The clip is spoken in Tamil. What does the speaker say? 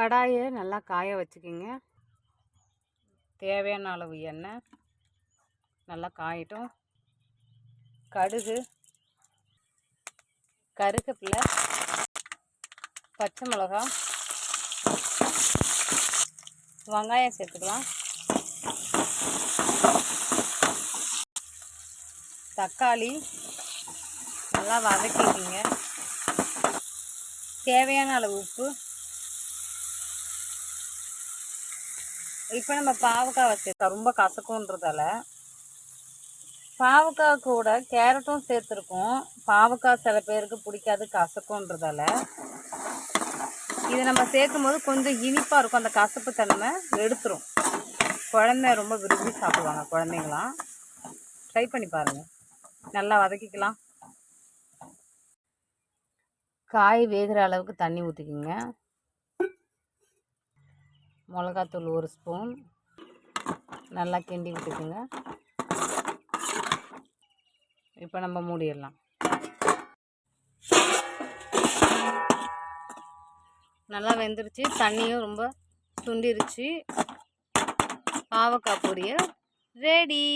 கடாயை நல்லா காய வச்சுக்கிங்க. தேவையான அளவு எண்ணெய் நல்லா காயட்டும். கடுகு கருகப்பில் பச்சை மிளகா வெங்காயம் சேர்த்துக்கலாம். தக்காளி நல்லா வதக்கிக்கிங்க. தேவையான அளவு உப்பு இப்போ நம்ம பாவக்காய் வச்சுருக்கோம் ரொம்ப கசக்குன்றதால பாவக்காய் கூட கேரட்டும் சேர்த்துருக்கோம். பாவக்காய் சில பேருக்கு பிடிக்காது கசக்குன்றதால இது நம்ம சேர்க்கும் போது கொஞ்சம் இனிப்பாக இருக்கும். அந்த கசப்பு தன்மை எடுத்துரும். குழந்தை ரொம்ப விரும்பி சாப்பிடுவாங்க குழந்தைங்களாம். ட்ரை பண்ணி பாருங்கள் நல்லா வதக்கிக்கலாம். காய் வேகிற அளவுக்கு தண்ணி ஊற்றிக்கிங்க மிளகாத்தூள் ஒரு ஸ்பூன். நல்லா கிண்டி விட்டுக்குங்க. இப்போ நம்ம மூடிடலாம். நல்லா வெந்துருச்சு தண்ணியும் ரொம்ப துண்டிருச்சு. பாவக்காய் பொரியல் ரெடி.